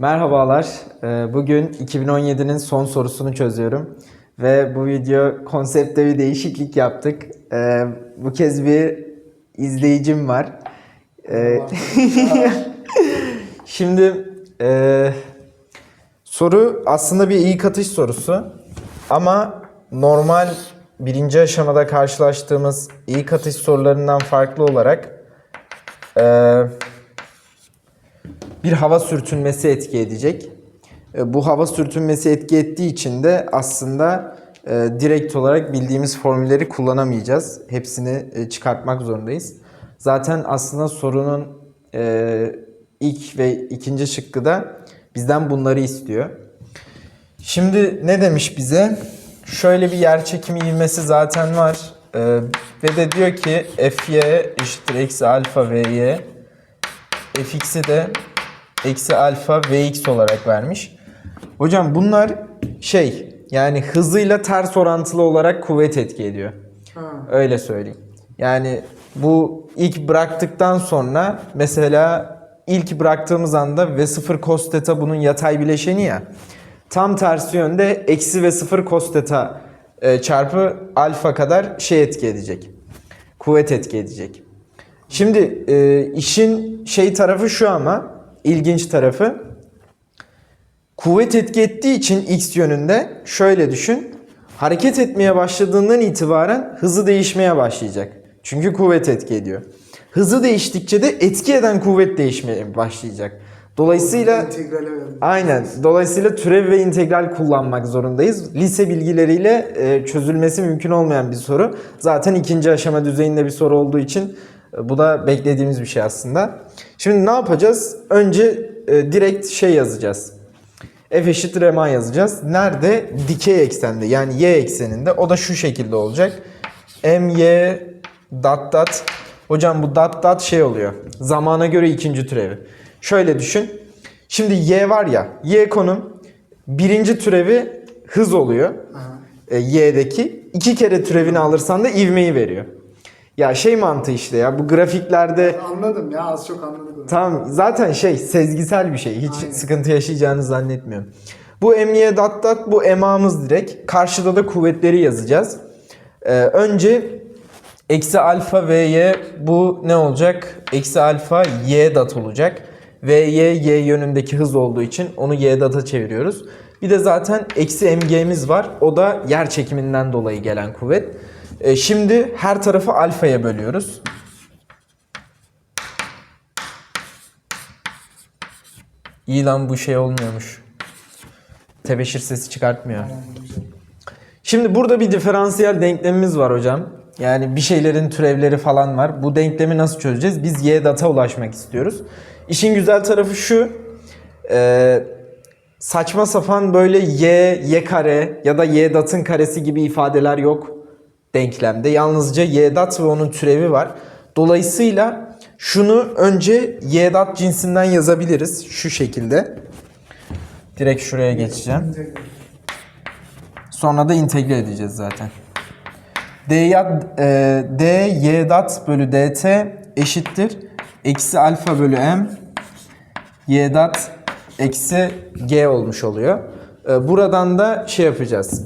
Merhabalar. Ee, Bugün 2017'nin son sorusunu çözüyorum. Ve bu video konsepte bir değişiklik yaptık. Ee, Bu kez bir izleyicim var. Ee, Şimdi e, soru aslında bir iyi katış sorusu. Ama normal birinci aşamada karşılaştığımız iyi katış sorularından farklı olarak e, bir hava sürtünmesi etki edecek. E, Bu hava sürtünmesi etki ettiği için de aslında e, direkt olarak bildiğimiz formülleri kullanamayacağız. Hepsini e, çıkartmak zorundayız. Zaten aslında sorunun ilk ve ikinci şıkkı da bizden bunları istiyor. Şimdi ne demiş bize? Şöyle bir yer çekimi ivmesi zaten var. E, ve de diyor ki Fy eşittir eksi alfa Vy fx'i de eksi alfa vx olarak vermiş. Hocam bunlar şey yani hızıyla ters orantılı olarak kuvvet etki ediyor. Öyle söyleyeyim. Yani bu ilk bıraktıktan sonra mesela ilk bıraktığımız anda v0 cos theta bunun yatay bileşeni ya. Tam tersi yönde eksi v0 cos theta e, çarpı alfa kadar şey etki edecek. Kuvvet etki edecek. Şimdi e, işin şey tarafı şu ama ilginç tarafı kuvvet etki ettiği için x yönünde şöyle düşün. Hareket etmeye başladığından itibaren hızı değişmeye başlayacak. Çünkü kuvvet etki ediyor. Hızı değiştikçe de etki eden kuvvet değişmeye başlayacak. Dolayısıyla. Aynen. Dolayısıyla türev ve integral kullanmak zorundayız. Lise bilgileriyle e, çözülmesi mümkün olmayan bir soru. Zaten ikinci aşama düzeyinde bir soru olduğu için bu da beklediğimiz bir şey aslında. Şimdi ne yapacağız? Önce e, direkt şey yazacağız. F eşittir ma yazacağız. Nerede? Dikey eksende yani y ekseninde. O da şu şekilde olacak. my dot dot. Hocam bu dot dot şey oluyor. Zamana göre ikinci türevi. Şöyle düşün. Şimdi y var ya. Y konum birinci türevi hız oluyor. E, y'deki. iki kere türevini alırsan da ivmeyi veriyor. Ya şey mantığı işte ya. Bu grafiklerde Anladım ya az çok anladım. Tamam zaten şey sezgisel bir şey. Hiç Aynen. sıkıntı yaşayacağını zannetmiyorum. Bu emniye dat dat bu emamız direkt. Karşıda da kuvvetleri yazacağız. Ee, önce eksi alfa vy bu ne olacak? Eksi alfa y dat olacak. Vy y yönündeki hız olduğu için onu y data çeviriyoruz. Bir de zaten eksi mg'miz var. O da yer çekiminden dolayı gelen kuvvet. Ee, şimdi her tarafı alfaya bölüyoruz. İyi lan bu şey olmuyormuş. Tebeşir sesi çıkartmıyor. Şimdi burada bir diferansiyel denklemimiz var hocam. Yani bir şeylerin türevleri falan var. Bu denklemi nasıl çözeceğiz? Biz y data ulaşmak istiyoruz. İşin güzel tarafı şu. e, saçma sapan böyle y, y kare ya da y datın karesi gibi ifadeler yok denklemde. Yalnızca y dat ve onun türevi var. Dolayısıyla şunu önce y dat cinsinden yazabiliriz şu şekilde. Direkt şuraya geçeceğim. Sonra da integre edeceğiz zaten. d, ya, e, d y dat bölü dt eşittir. Eksi alfa bölü m y dat eksi g olmuş oluyor. E, buradan da şey yapacağız.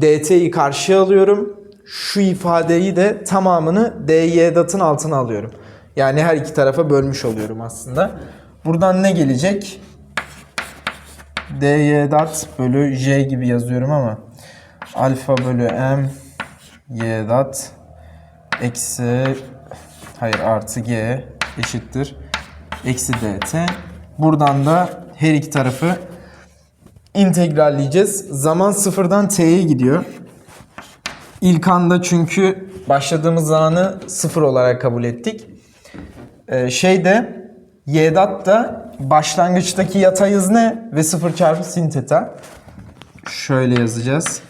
dt'yi karşıya alıyorum. Şu ifadeyi de tamamını dy datın altına alıyorum. Yani her iki tarafa bölmüş oluyorum aslında. Buradan ne gelecek? dy dat bölü j gibi yazıyorum ama alfa bölü m y dat eksi hayır artı g eşittir eksi dt. Buradan da her iki tarafı integralleyeceğiz. Zaman sıfırdan t'ye gidiyor. İlk anda çünkü başladığımız zamanı sıfır olarak kabul ettik. Ee, şeyde y'dat da başlangıçtaki yatay hız ne? Ve 0 çarpı sin theta. Şöyle yazacağız.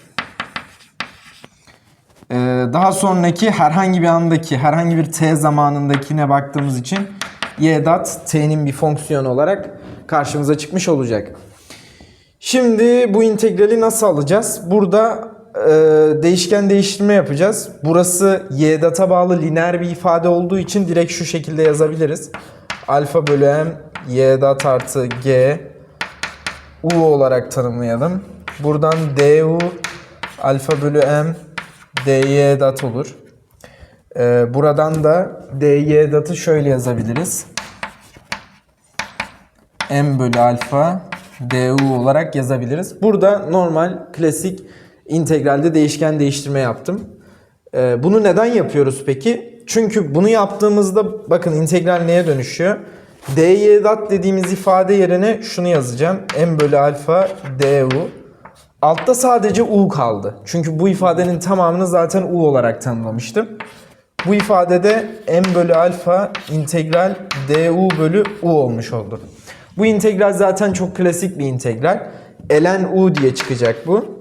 Ee, daha sonraki herhangi bir andaki herhangi bir t zamanındakine baktığımız için y dat t'nin bir fonksiyonu olarak karşımıza çıkmış olacak. Şimdi bu integrali nasıl alacağız? Burada değişken değiştirme yapacağız. Burası y data bağlı lineer bir ifade olduğu için direkt şu şekilde yazabiliriz. Alfa bölü m y dat artı g U olarak tanımlayalım. Buradan du alfa bölü m dy dat olur. Ee, buradan da dy datı şöyle yazabiliriz. m bölü alfa du olarak yazabiliriz. Burada normal klasik integralde değişken değiştirme yaptım. Ee, bunu neden yapıyoruz peki? Çünkü bunu yaptığımızda bakın integral neye dönüşüyor? dy dat dediğimiz ifade yerine şunu yazacağım. m bölü alfa du. Altta sadece u kaldı. Çünkü bu ifadenin tamamını zaten u olarak tanımlamıştım. Bu ifadede m bölü alfa integral du bölü u olmuş oldu. Bu integral zaten çok klasik bir integral. ln u diye çıkacak bu.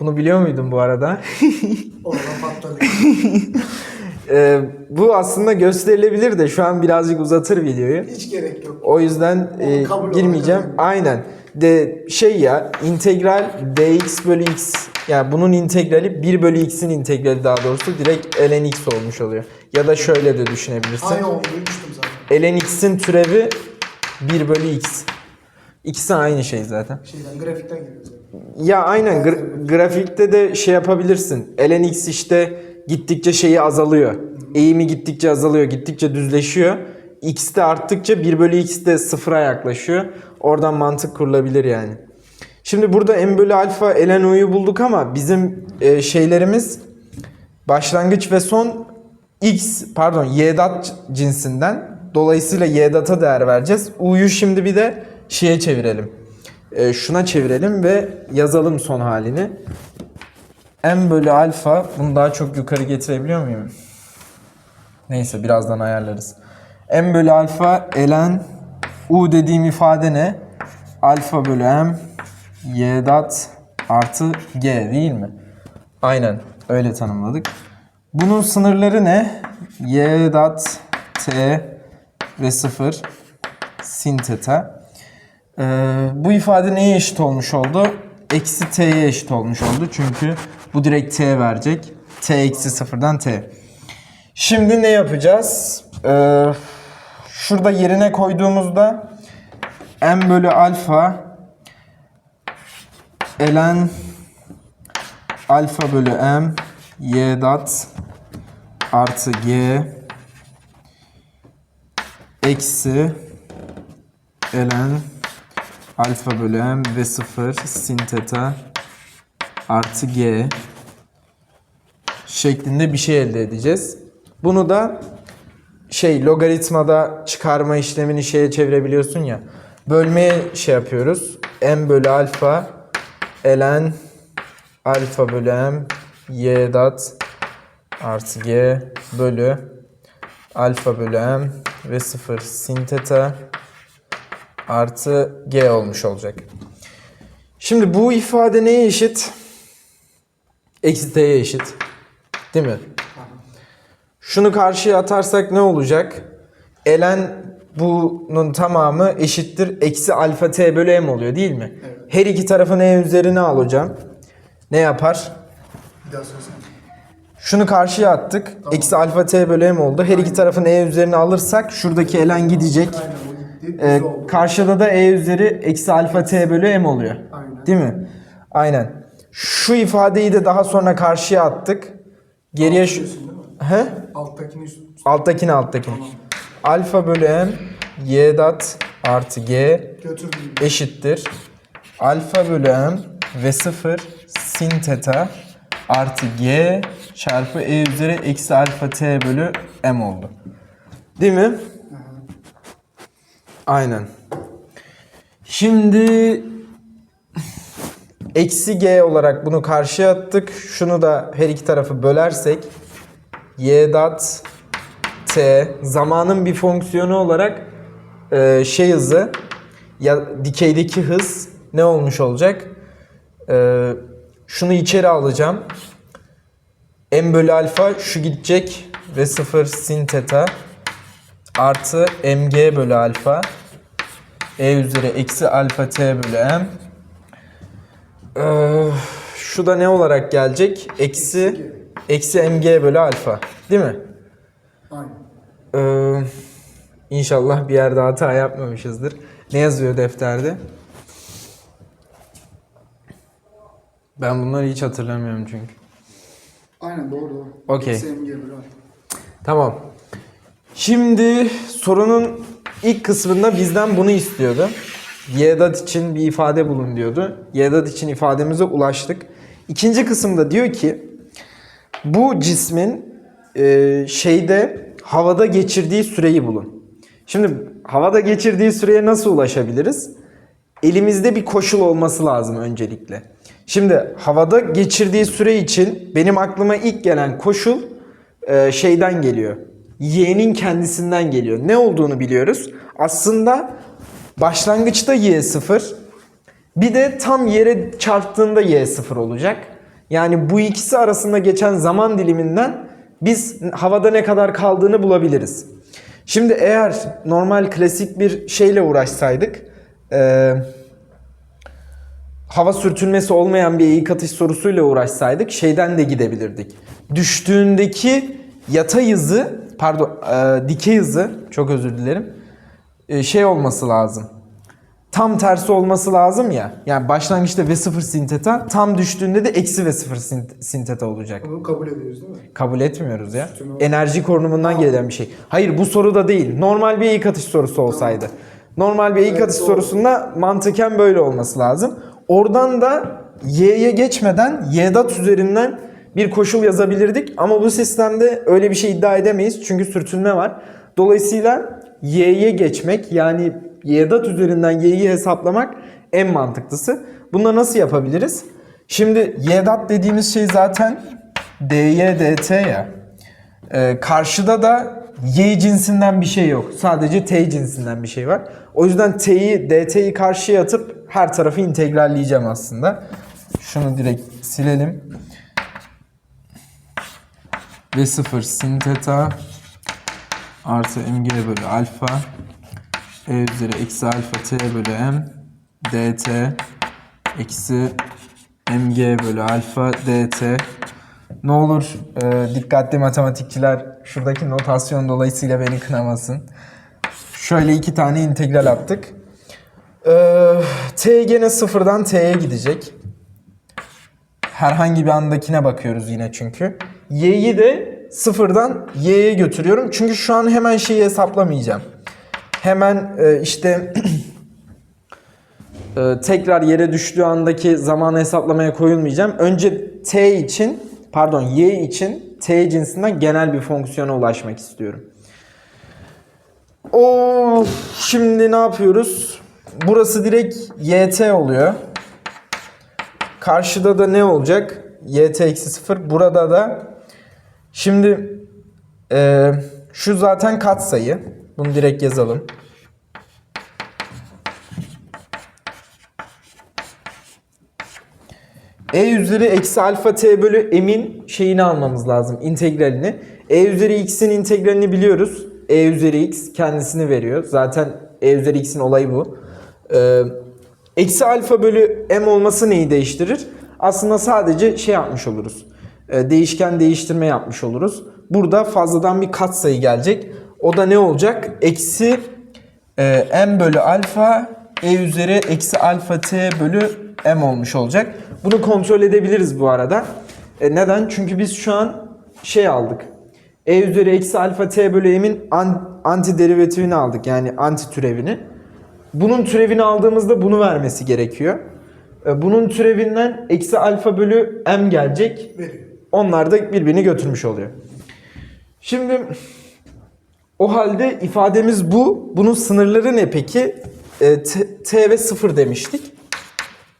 Bunu biliyor muydun bu arada? Oradan patladı. Ee, bu aslında gösterilebilir de şu an birazcık uzatır videoyu. Hiç gerek yok. O yüzden e, kabul girmeyeceğim. Aynen. De şey ya integral dx bölü x yani bunun integrali 1 bölü x'in integrali daha doğrusu direkt ln x olmuş oluyor. Ya da şöyle de düşünebilirsin. Aynı oldu duymuştum zaten. ln x'in türevi 1 bölü x. İkisi aynı şey zaten. Şeyden grafikten geliyor zaten. Ya aynen gra- grafikte de şey yapabilirsin. ln x işte gittikçe şeyi azalıyor. Eğimi gittikçe azalıyor, gittikçe düzleşiyor. x de arttıkça 1 bölü x de sıfıra yaklaşıyor. Oradan mantık kurulabilir yani. Şimdi burada m bölü alfa ln u'yu bulduk ama bizim e, şeylerimiz başlangıç ve son x pardon y dat cinsinden. Dolayısıyla y data değer vereceğiz. U'yu şimdi bir de şeye çevirelim. E, şuna çevirelim ve yazalım son halini. m bölü alfa bunu daha çok yukarı getirebiliyor muyum? Neyse birazdan ayarlarız. m bölü alfa ln u dediğim ifade ne? Alfa bölü m y dat artı g değil mi? Aynen öyle tanımladık. Bunun sınırları ne? y dat t ve 0 sin theta. Ee, bu ifade neye eşit olmuş oldu? Eksi t'ye eşit olmuş oldu. Çünkü bu direkt t verecek. t eksi sıfırdan t. Şimdi ne yapacağız? Ee, şurada yerine koyduğumuzda m bölü alfa ln alfa bölü m y dat artı g eksi ln alfa bölü m ve 0 sin theta artı g şeklinde bir şey elde edeceğiz. Bunu da şey logaritmada çıkarma işlemini şeye çevirebiliyorsun ya. Bölmeye şey yapıyoruz. m bölü alfa ln alfa bölü m y dat artı g bölü alfa bölü m ve 0 sin theta artı g olmuş olacak. Şimdi bu ifade neye eşit? Eksi t'ye eşit. Değil mi? Şunu karşıya atarsak ne olacak? ln bunun tamamı eşittir. Eksi alfa t bölü m oluyor değil mi? Evet. Her iki tarafın e üzerine al hocam. Ne yapar? Bir daha söylesene. Şunu karşıya attık. Eksi alfa t bölü m oldu. Her iki tarafın e üzerine alırsak şuradaki ln gidecek. Aynen gitti. Ee, oldu. karşıda da e üzeri eksi alfa t bölü m oluyor. Aynen. Değil mi? Aynen. Şu ifadeyi de daha sonra karşıya attık. Geriye şu... Diyorsun değil mi? He? Alttakini üst. Alttakini alttakini. Alfa bölü m y dat artı g Götürdüm. eşittir. Alfa bölü m ve 0 sin theta artı g çarpı e üzeri eksi alfa t bölü m oldu. Değil mi? Aynen. Şimdi eksi g olarak bunu karşıya attık. Şunu da her iki tarafı bölersek y dat t zamanın bir fonksiyonu olarak e, şey hızı ya dikeydeki hız ne olmuş olacak? E, şunu içeri alacağım. m bölü alfa şu gidecek ve 0 sin theta artı mg bölü alfa e üzeri eksi alfa t bölü m Ee, şu da ne olarak gelecek? Eksi eksi mg bölü alfa. Değil mi? Aynen. Ee, inşallah bir yerde hata yapmamışızdır. Ne yazıyor defterde? Ben bunları hiç hatırlamıyorum çünkü. Aynen doğru doğru. Okey. Tamam. Şimdi sorunun ilk kısmında bizden bunu istiyordu. Y'dat için bir ifade bulun diyordu. Y'dat için ifademize ulaştık. İkinci kısımda diyor ki bu cismin e, şeyde havada geçirdiği süreyi bulun. Şimdi havada geçirdiği süreye nasıl ulaşabiliriz? Elimizde bir koşul olması lazım öncelikle. Şimdi havada geçirdiği süre için benim aklıma ilk gelen koşul e, şeyden geliyor. Y'nin kendisinden geliyor. Ne olduğunu biliyoruz. Aslında başlangıçta Y sıfır. Bir de tam yere çarptığında Y sıfır olacak. Yani bu ikisi arasında geçen zaman diliminden biz havada ne kadar kaldığını bulabiliriz. Şimdi eğer normal klasik bir şeyle uğraşsaydık, e, hava sürtünmesi olmayan bir eğik atış sorusuyla uğraşsaydık şeyden de gidebilirdik. Düştüğündeki yatay hızı, pardon e, dikey hızı, çok özür dilerim, e, şey olması lazım. Tam tersi olması lazım ya. Yani başlangıçta V0 sin theta, tam düştüğünde de eksi V0 sin, sin theta olacak. Bunu kabul ediyoruz değil mi? Kabul etmiyoruz ya. Enerji korunumundan gelen bir şey. Hayır bu soruda değil. Normal bir eğik atış sorusu olsaydı. Normal bir eğik Evet, atış doğru. sorusunda mantıken böyle olması lazım. Oradan da y'ye geçmeden y'dat üzerinden bir koşul yazabilirdik. Ama bu sistemde öyle bir şey iddia edemeyiz. Çünkü sürtünme var. Dolayısıyla y'ye geçmek yani y'dat üzerinden y'yi hesaplamak en mantıklısı. Bunu nasıl yapabiliriz? Şimdi y'dat dediğimiz şey zaten dy dt ya. Ee, karşıda da y cinsinden bir şey yok. Sadece t cinsinden bir şey var. O yüzden t'yi dt'yi karşıya atıp her tarafı integralleyeceğim aslında. Şunu direkt silelim. V 0 sin theta artı mg bölü alfa e üzeri eksi alfa t bölü m dt eksi mg bölü alfa dt ne olur e, dikkatli matematikçiler şuradaki notasyon dolayısıyla beni kınamasın. Şöyle iki tane integral attık. E, t gene sıfırdan t'ye gidecek. Herhangi bir andakine bakıyoruz yine çünkü. Y'yi de sıfırdan y'ye götürüyorum. Çünkü şu an hemen şeyi hesaplamayacağım. Hemen e, işte e, tekrar yere düştüğü andaki zamanı hesaplamaya koyulmayacağım. Önce t için pardon y için t cinsinden genel bir fonksiyona ulaşmak istiyorum. O şimdi ne yapıyoruz? Burası direkt yt oluyor. Karşıda da ne olacak? yt eksi 0. Burada da şimdi e, şu zaten katsayı. Bunu direkt yazalım. E üzeri eksi alfa t bölü m'in şeyini almamız lazım. integralini. E üzeri x'in integralini biliyoruz. E üzeri x kendisini veriyor. Zaten E üzeri x'in olayı bu. Ee, eksi alfa bölü m olması neyi değiştirir? Aslında sadece şey yapmış oluruz. Ee, değişken değiştirme yapmış oluruz. Burada fazladan bir katsayı gelecek. O da ne olacak? Eksi e, m bölü alfa e üzeri eksi alfa t bölü m olmuş olacak. Bunu kontrol edebiliriz bu arada. E, neden? Çünkü biz şu an şey aldık. E üzeri eksi alfa t bölü m'in an, anti derivatifini aldık. Yani anti türevini. Bunun türevini aldığımızda bunu vermesi gerekiyor. E, Bunun türevinden eksi alfa bölü m gelecek. Veriyor. Onlar da birbirini götürmüş oluyor. Şimdi o halde ifademiz bu. Bunun sınırları ne peki? E, t, t ve 0 demiştik.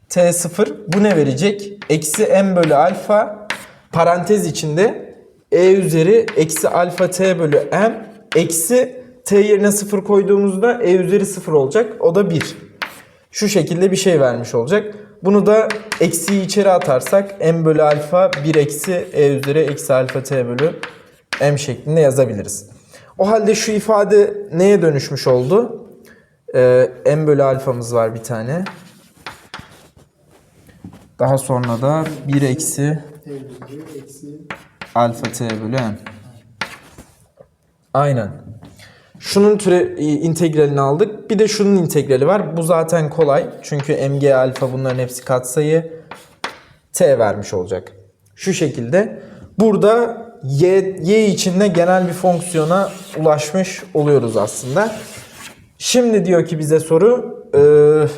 t 0 bu ne verecek? Eksi m bölü alfa parantez içinde e üzeri eksi alfa t bölü m eksi t yerine 0 koyduğumuzda e üzeri 0 olacak. O da 1. Şu şekilde bir şey vermiş olacak. Bunu da eksiyi içeri atarsak m bölü alfa 1 eksi e üzeri eksi alfa t bölü m şeklinde yazabiliriz. O halde şu ifade neye dönüşmüş oldu? Ee, m bölü alfamız var bir tane. Daha sonra da 1 eksi alfa t bölü m. Aynen. Şunun türe e, integralini aldık. Bir de şunun integrali var. Bu zaten kolay. Çünkü mg alfa bunların hepsi katsayı. t vermiş olacak. Şu şekilde. Burada y, y içinde genel bir fonksiyona ulaşmış oluyoruz aslında. Şimdi diyor ki bize soru. eee,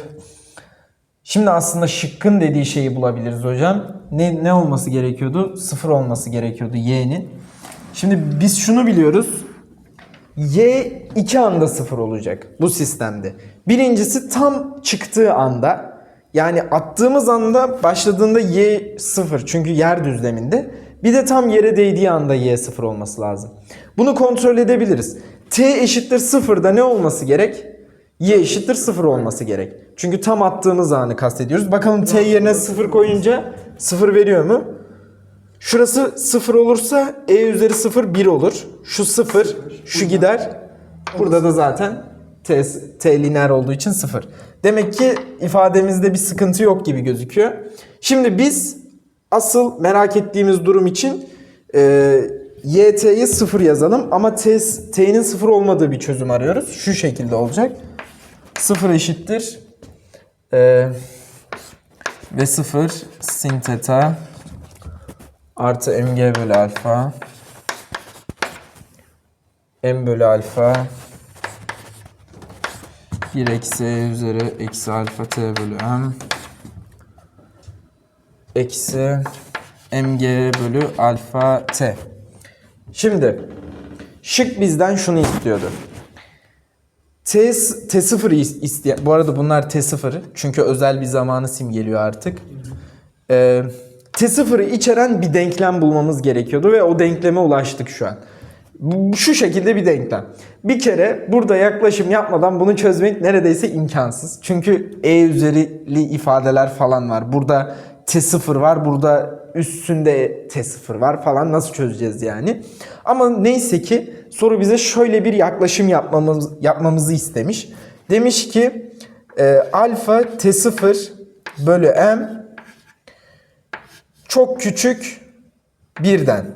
şimdi aslında şıkkın dediği şeyi bulabiliriz hocam. Ne, ne olması gerekiyordu? Sıfır olması gerekiyordu y'nin. Şimdi biz şunu biliyoruz. Y iki anda sıfır olacak bu sistemde. Birincisi tam çıktığı anda yani attığımız anda başladığında Y sıfır çünkü yer düzleminde. Bir de tam yere değdiği anda Y sıfır olması lazım. Bunu kontrol edebiliriz. T eşittir sıfırda ne olması gerek? Y eşittir sıfır olması gerek. Çünkü tam attığımız anı kastediyoruz. Bakalım T yerine sıfır koyunca sıfır veriyor mu? Şurası 0 olursa e üzeri 0 1 olur. Şu 0, şu gider. Burada da zaten t, t lineer olduğu için 0. Demek ki ifademizde bir sıkıntı yok gibi gözüküyor. Şimdi biz asıl merak ettiğimiz durum için e, yt'yi 0 yazalım ama t, t'nin 0 olmadığı bir çözüm arıyoruz. Şu şekilde olacak. 0 eşittir e, ve 0 sin theta artı mg bölü alfa m bölü alfa 1 eksi e üzeri eksi alfa t bölü m eksi mg bölü alfa t. Şimdi şık bizden şunu istiyordu. T, T0'ı is- isteyen, bu arada bunlar T0 çünkü özel bir zamanı simgeliyor artık. Ee, T0'ı içeren bir denklem bulmamız gerekiyordu ve o denkleme ulaştık şu an. Şu şekilde bir denklem. Bir kere burada yaklaşım yapmadan bunu çözmek neredeyse imkansız. Çünkü e üzerili ifadeler falan var. Burada T0 var, burada üstünde T0 var falan nasıl çözeceğiz yani? Ama neyse ki soru bize şöyle bir yaklaşım yapmamız yapmamızı istemiş. Demiş ki e, alfa T0 bölü m çok küçük birden.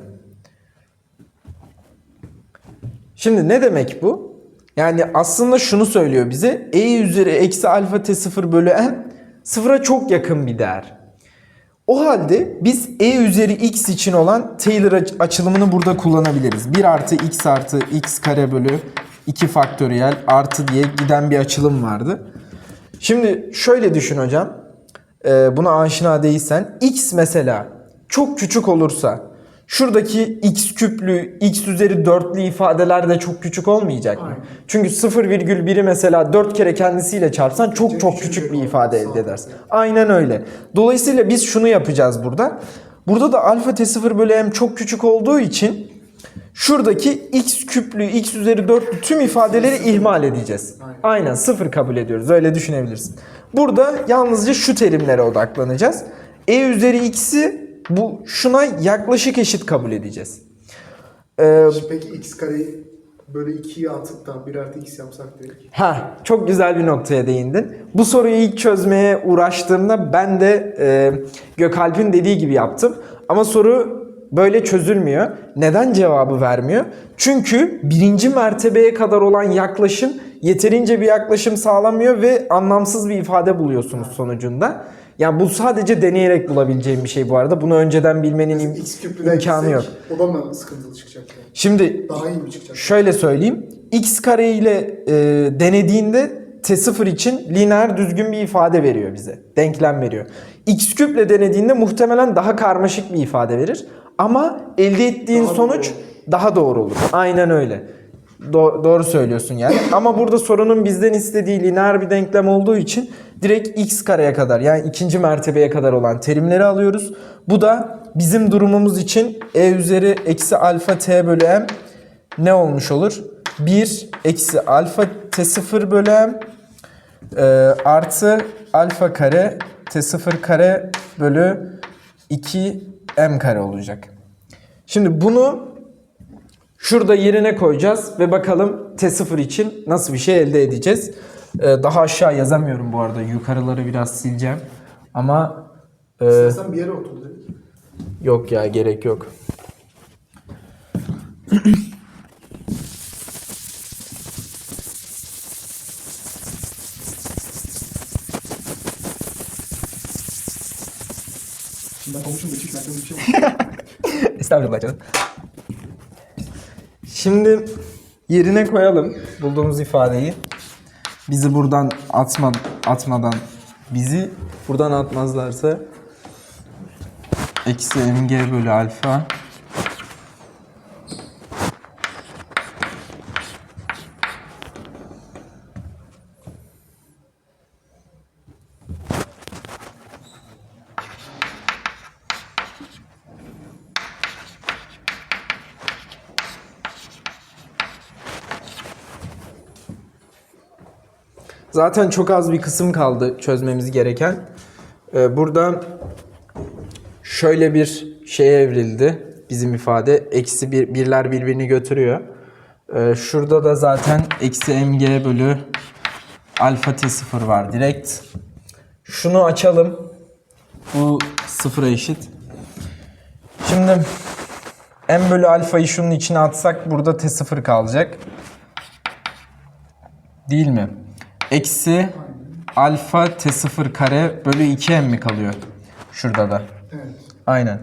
Şimdi ne demek bu? Yani aslında şunu söylüyor bize. E üzeri eksi alfa t 0 bölü n sıfıra çok yakın bir değer. O halde biz e üzeri x için olan Taylor aç- açılımını burada kullanabiliriz. 1 artı x artı x kare bölü 2 faktöriyel artı diye giden bir açılım vardı. Şimdi şöyle düşün hocam. Ee, buna aşina değilsen. X mesela çok küçük olursa şuradaki x küplü, x üzeri 4'lü ifadeler de çok küçük olmayacak mı? Aynen. Çünkü 0,1'i mesela 4 kere kendisiyle çarpsan çok çok Çok küçük bir ifade elde edersin. Aynen öyle. Dolayısıyla biz şunu yapacağız burada. Burada da alfa t0 bölü m çok küçük olduğu için şuradaki x küplü, x üzeri 4'lü tüm ifadeleri ihmal edeceğiz. Aynen. Aynen sıfır kabul ediyoruz. Öyle düşünebilirsin. Burada yalnızca şu terimlere odaklanacağız. E üzeri x'i bu şuna yaklaşık eşit kabul edeceğiz. Ee, Peki x kareyi böyle 2'ye atıp da 1 artı x yapsak direkt. Ha, çok güzel bir noktaya değindin. Bu soruyu ilk çözmeye uğraştığımda ben de e, Gökalp'in dediği gibi yaptım. Ama soru böyle çözülmüyor. Neden cevabı vermiyor? Çünkü birinci mertebeye kadar olan yaklaşım yeterince bir yaklaşım sağlamıyor ve anlamsız bir ifade buluyorsunuz sonucunda. Yani bu sadece deneyerek bulabileceğim bir şey bu arada. Bunu önceden bilmenin im- x imkanı yok. gitsek, O da mı sıkıntılı çıkacak yani? Şimdi Daha iyi mi çıkacak? Şöyle söyleyeyim. X kare ile e, denediğinde T0 için lineer düzgün bir ifade veriyor bize. Denklem veriyor. X küple denediğinde muhtemelen daha karmaşık bir ifade verir. Ama elde ettiğin Daha sonuç doğru. daha doğru olur. Aynen öyle. Do- doğru söylüyorsun yani. Ama burada sorunun bizden istediği lineer bir denklem olduğu için direkt x kareye kadar yani ikinci mertebeye kadar olan terimleri alıyoruz. Bu da bizim durumumuz için e üzeri eksi alfa t bölü m ne olmuş olur? 1 eksi alfa t0 bölü m e, artı alfa kare t0 kare bölü 2 m kare olacak. Şimdi bunu Şurada yerine koyacağız ve bakalım T0 için nasıl bir şey elde edeceğiz. Ee, daha aşağı yazamıyorum bu arada. Yukarıları biraz sileceğim. Ama e, İstersen bir yere otur direkt. yok ya gerek yok. Zaten bir şey yok. Estağfurullah canım. Şimdi yerine koyalım bulduğumuz ifadeyi. Bizi buradan atma, atmadan bizi buradan atmazlarsa eksi mg bölü alfa Zaten çok az bir kısım kaldı çözmemiz gereken. Ee, burada şöyle bir şeye evrildi bizim ifade. Eksi bir, birler birbirini götürüyor. Ee, şurada da zaten eksi mg bölü alfa t0 var direkt. Şunu açalım. Bu sıfıra eşit. Şimdi m bölü alfayı şunun içine atsak burada t0 kalacak. Değil mi? Eksi alfa t0 kare bölü 2m mi kalıyor? Şurada da. Evet. Aynen.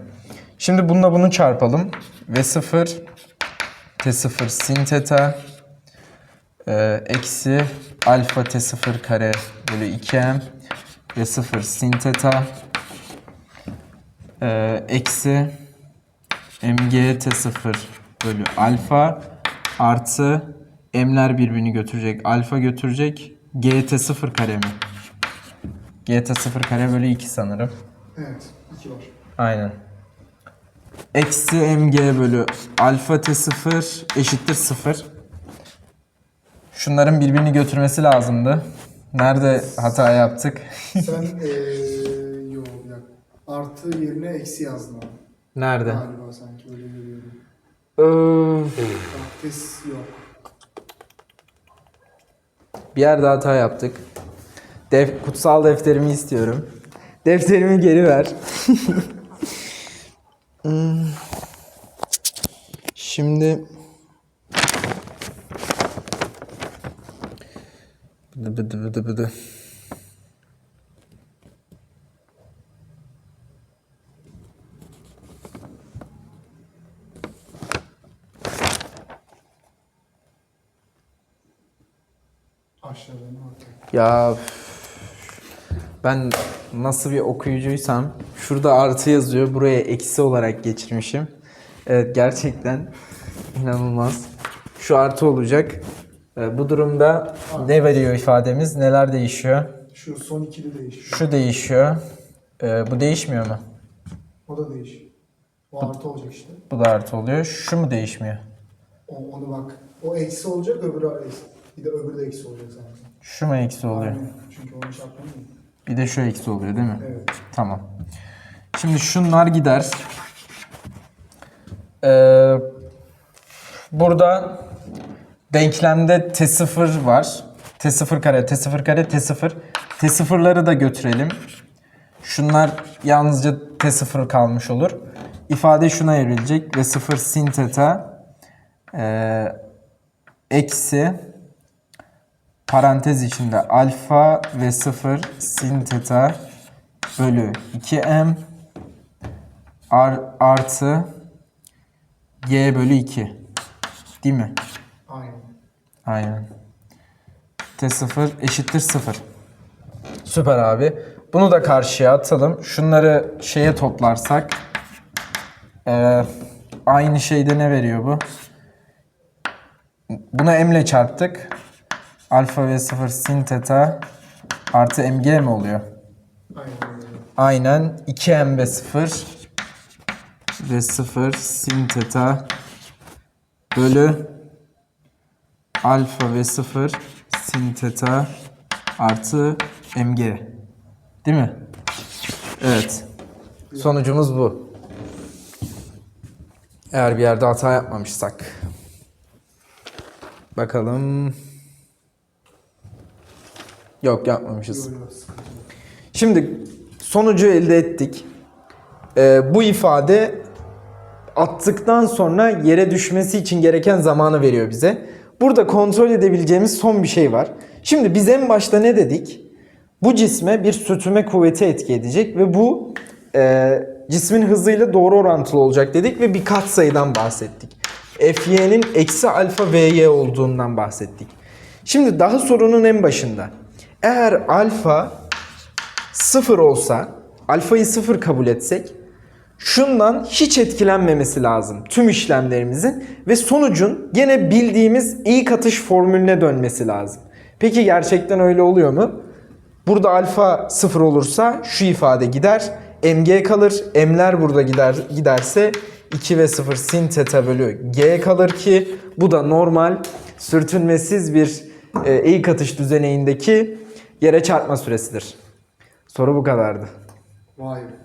Şimdi bununla bunu çarpalım. V0 t0 sin teta e, eksi alfa t0 kare bölü 2m V0 sin teta e, eksi mg t0 bölü alfa artı m'ler birbirini götürecek. Alfa götürecek. Gt 0 kare mi? gt 0 kare bölü 2 sanırım. Evet. iki var. Aynen. Eksi mg bölü alfa t0 eşittir 0. Şunların birbirini götürmesi lazımdı. Nerede hata yaptık? Sen eee yok ya. Artı yerine eksi yazdın abi. Nerede? Galiba sanki öyle görüyorum. Öf. Yok. Bir yerde hata yaptık. Def kutsal defterimi istiyorum. Defterimi geri ver. Hmm. Şimdi Bıdı bıdı bıdı bıdı. Aşağıdan ortaya. Ya ben nasıl bir okuyucuysam şurada artı yazıyor buraya eksi olarak geçirmişim. Evet gerçekten inanılmaz. Şu artı olacak. Ee, Bu durumda ne veriyor ifademiz? Neler değişiyor? Şu son ikili değişiyor. Şu değişiyor. Ee, bu değişmiyor mu? O da değişiyor. O artı olacak işte. Bu da artı oluyor. Şu mu değişmiyor? O, onu bak. O eksi olacak öbürü eksi. Bir de öbürü de eksi olacak zaten. Şu mu eksi oluyor? Aynen. Çünkü onu çarpmıyor. Bir de şu eksi oluyor değil mi? Evet. Tamam. Şimdi şunlar gider. Ee, burada denklemde T0 var. T0 kare, T0 kare, T0. T0'ları da götürelim. Şunlar yalnızca T0 kalmış olur. İfade şuna evrilecek. Ve 0 sin theta ee, eksi parantez içinde alfa ve 0 sin theta bölü 2m ar- artı y bölü 2. Değil mi? Aynen. Aynen. T0 eşittir 0. Süper abi. Bunu da karşıya atalım. Şunları şeye toplarsak eee, aynı şeyde ne veriyor bu? Buna m ile çarptık. Alfa ve 0 sin theta artı mg mi oluyor? Aynen öyle. Aynen 2m ve 0 ve 0 sin theta bölü alfa ve 0 sin theta artı mg. Değil mi? Evet. Sonucumuz bu. Eğer bir yerde hata yapmamışsak. Bakalım. Yok yapmamışız. Yok, yok. Şimdi sonucu elde ettik. Ee, bu ifade attıktan sonra yere düşmesi için gereken zamanı veriyor bize. Burada kontrol edebileceğimiz son bir şey var. Şimdi biz en başta ne dedik? Bu cisme bir sürtünme kuvveti etki edecek ve bu e, cismin hızıyla doğru orantılı olacak dedik ve bir katsayıdan bahsettik. Fy'nin eksi alfa Vy olduğundan bahsettik. Şimdi daha sorunun en başında. Eğer alfa sıfır olsa, alfayı sıfır kabul etsek, şundan hiç etkilenmemesi lazım tüm işlemlerimizin ve sonucun gene bildiğimiz ilk atış formülüne dönmesi lazım. Peki gerçekten öyle oluyor mu? Burada alfa sıfır olursa şu ifade gider. mg kalır. m'ler burada gider giderse 2 ve 0 sin theta bölü g kalır ki bu da normal sürtünmesiz bir e, ilk atış düzeneğindeki yere çarpma süresidir. Soru bu kadardı. Vay be.